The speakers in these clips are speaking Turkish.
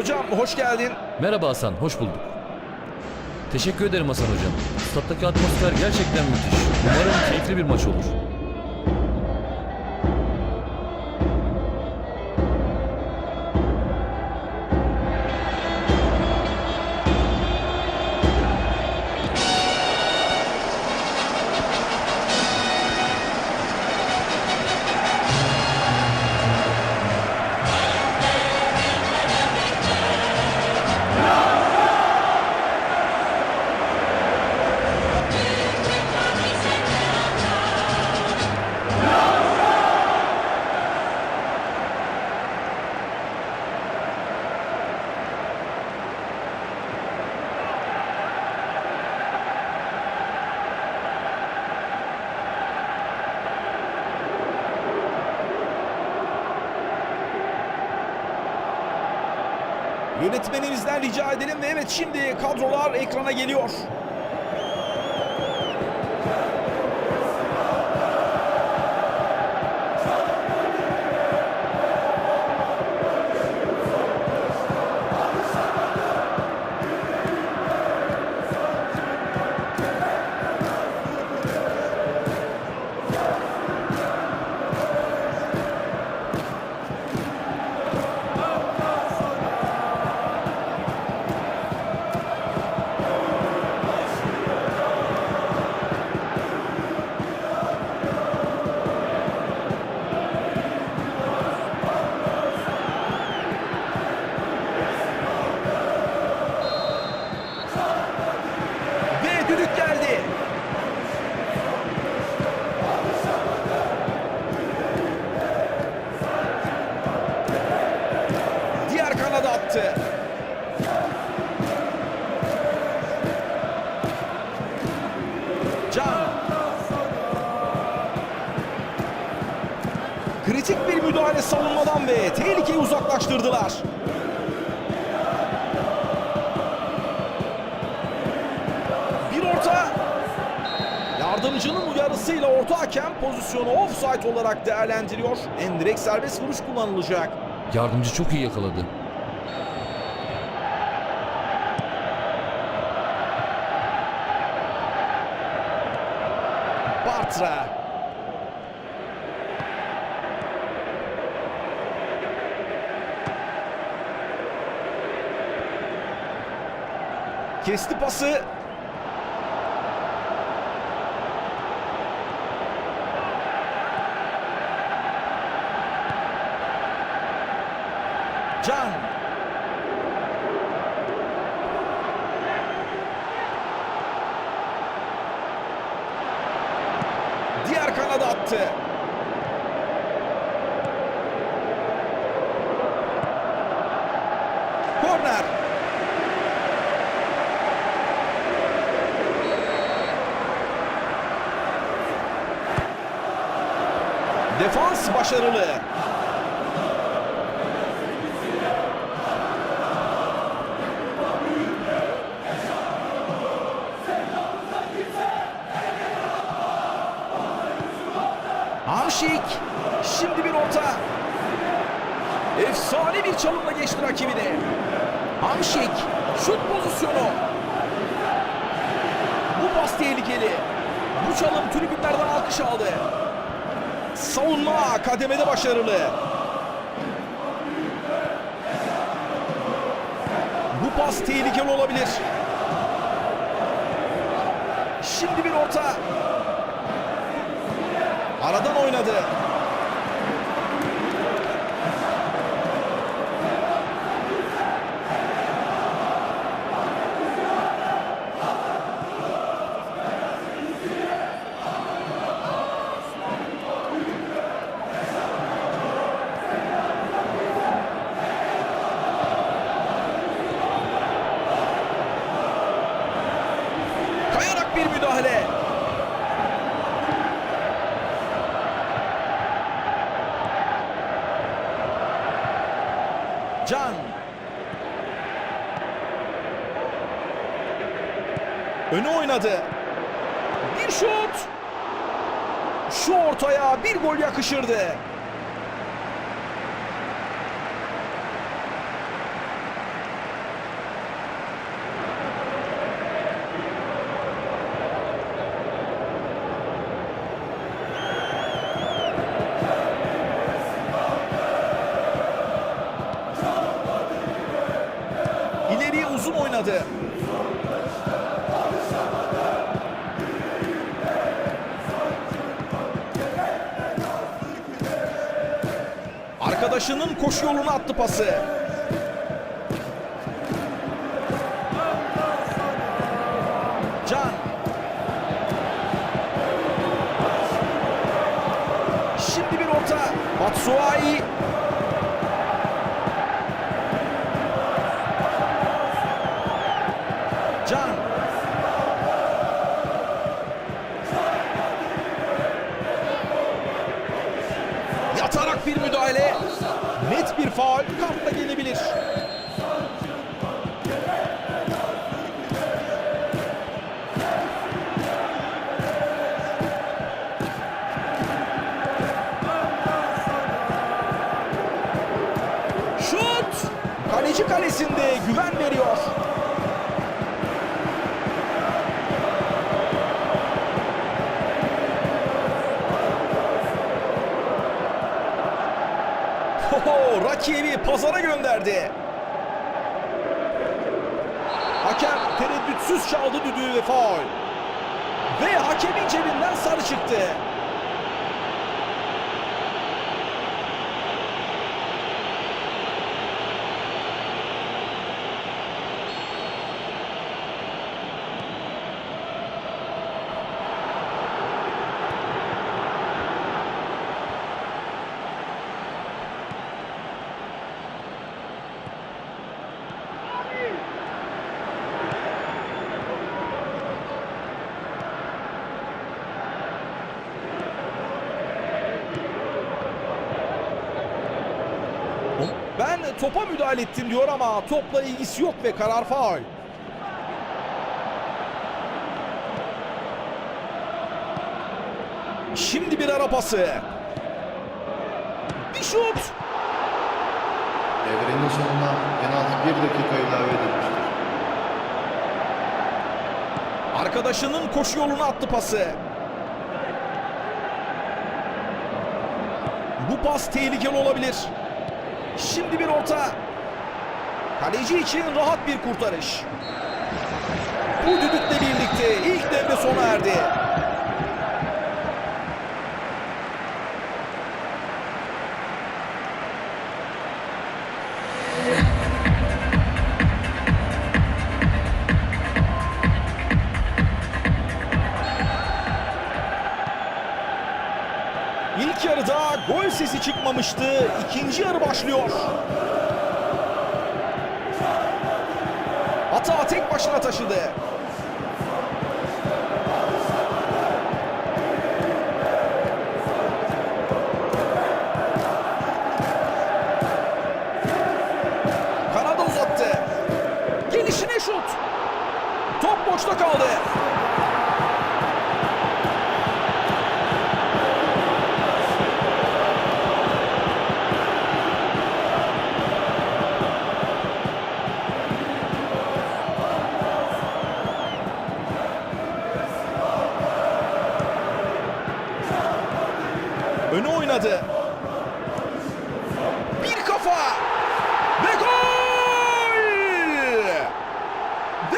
Hocam hoş geldin. Merhaba Hasan, hoş bulduk. Teşekkür ederim Hasan Hocam. Stat'taki atmosfer gerçekten müthiş. Umarım keyifli bir maç olur. Yönetmenimizden rica edelim ve evet şimdi kadrolar ekrana geliyor. Ve tehlikeyi uzaklaştırdılar. Bir orta. Yardımcının uyarısıyla orta hakem pozisyonu offside olarak değerlendiriyor. Endirek serbest vuruş kullanılacak. Yardımcı çok iyi yakaladı. Bartra. Kesti pası. Can. Diğer kanada attı. Korner. Defans başarılı. Hamşik. Şimdi bir orta. Efsane bir çalımla geçti rakibini. Hamşik. Şut pozisyonu. Bu pas tehlikeli. Bu çalım tribünlerden alkış aldı. Savunma kademede başarılı. Bu pas tehlikeli olabilir. Şimdi bir orta. Aradan oynadı. Can. Öne oynadı. Bir şut. Şu ortaya bir gol yakışırdı. Oynadı. Arkadaşının koşu yoluna attı pası. Can. Şimdi bir orta. Matsuai. Kalesinde güven veriyor. Hoho, rakibi pazara gönderdi. Hakem tereddütsüz çaldı düdüğü ve faul. Ve hakemin cebinden sarı çıktı. Topa müdahale ettim diyor ama topla ilgisi yok ve karar faul. Şimdi bir ara pası. Bir şut. Devrenin sonuna en az bir dakika ilave edilmiştir. Arkadaşının koşu yoluna attı pası. Bu pas tehlikeli olabilir. Şimdi bir orta. Kaleci için rahat bir kurtarış. Bu düdükle birlikte ilk devre sona erdi. Gol sesi çıkmamıştı. İkinci yarı başlıyor. Hata tek başına taşıdı. Kanada uzattı. Gelişine şut. Top boşta kaldı.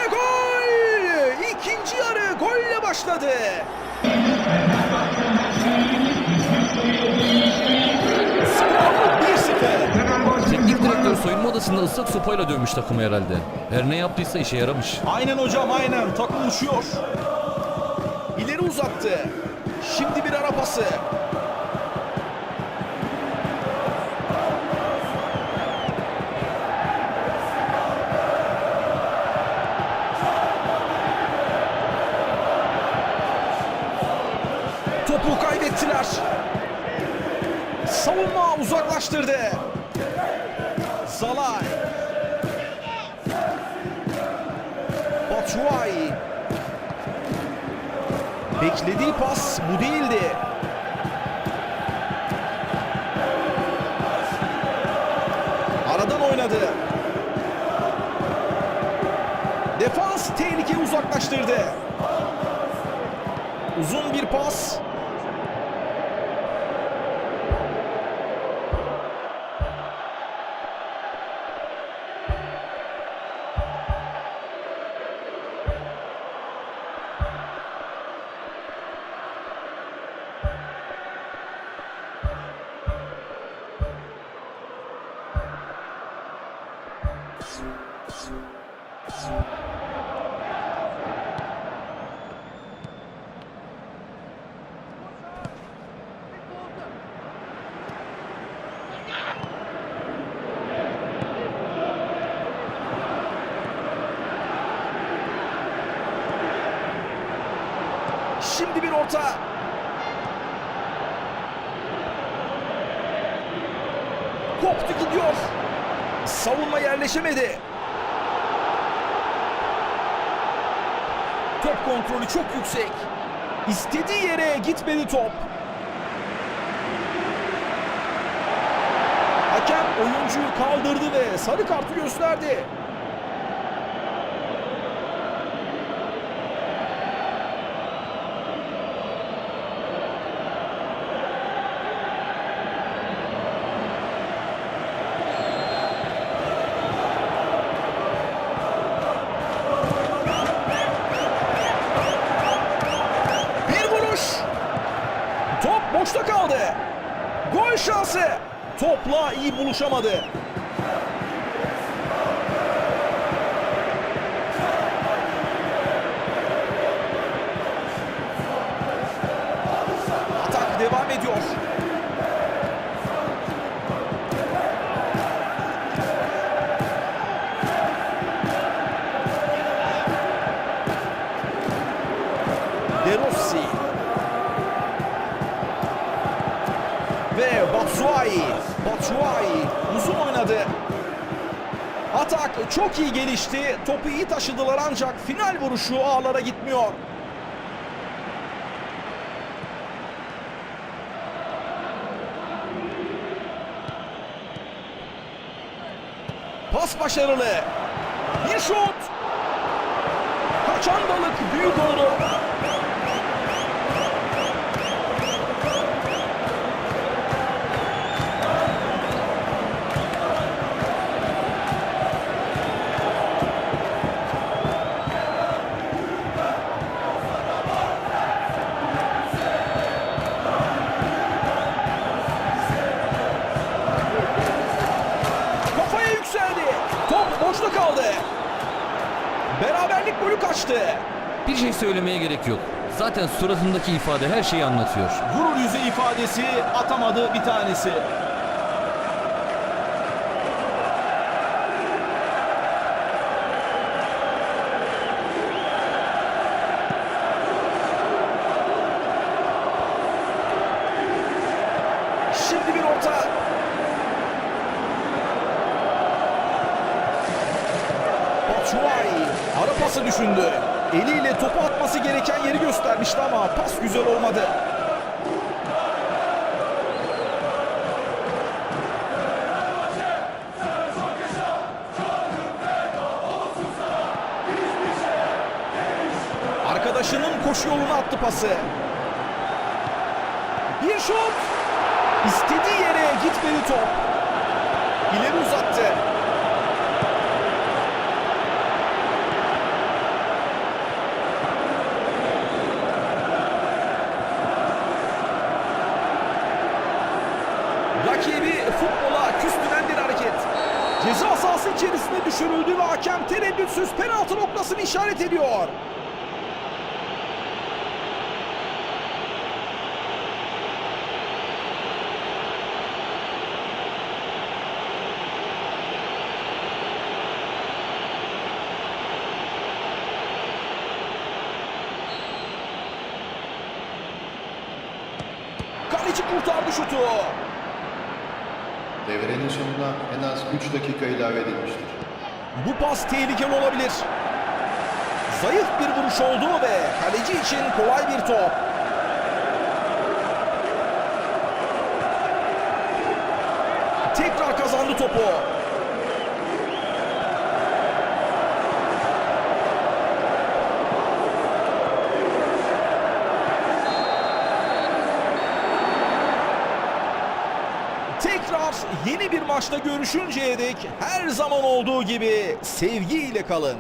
Ve gol! İkinci yarı golle başladı. Skor 1-0. Teknik direktör soyunma odasında ıslak sopayla dövmüş takımı herhalde. Her ne yaptıysa işe yaramış. Aynen hocam aynen. Takım uçuyor. İleri uzattı. Şimdi bir ara pası. Savunma uzaklaştırdı. Zalay. Batshuayi. Beklediği pas bu değildi. Aradan oynadı. Defans tehlikeyi uzaklaştırdı. Uzun bir pas. Thank you. Savunma yerleşemedi. Top kontrolü çok yüksek. İstediği yere gitmedi top. Hakem oyuncuyu kaldırdı ve sarı kartı gösterdi. Şansı. Topla iyi buluşamadı. Çok iyi gelişti. Topu iyi taşıdılar ancak final vuruşu ağlara gitmiyor. Pas başarılı. Bir şut. Kaçan balık büyük oldu. Kaldı. Beraberlik golü kaçtı. Bir şey söylemeye gerek yok. Zaten suratındaki ifade her şeyi anlatıyor. Gurur yüzü ifadesi atamadı bir tanesi. Şimdi bir orta. Batshuayi ara pası düşündü. Eliyle topu atması gereken yeri göstermişti ama pas güzel olmadı. Arkadaşının koşu yoluna attı pası. Bir şut. İstediği yere gitmedi top. İleri uzattı. Tereddütsüz penaltı noktasını işaret ediyor. Kaleci kurtardı şutu. Devrenin sonuna en az 3 dakika ilave edilmiştir. Bu pas tehlikeli olabilir. Zayıf bir vuruş oldu ve kaleci için kolay bir top. Tekrar kazandı topu. Yeni bir maçta görüşünceye dek her zaman olduğu gibi sevgiyle kalın.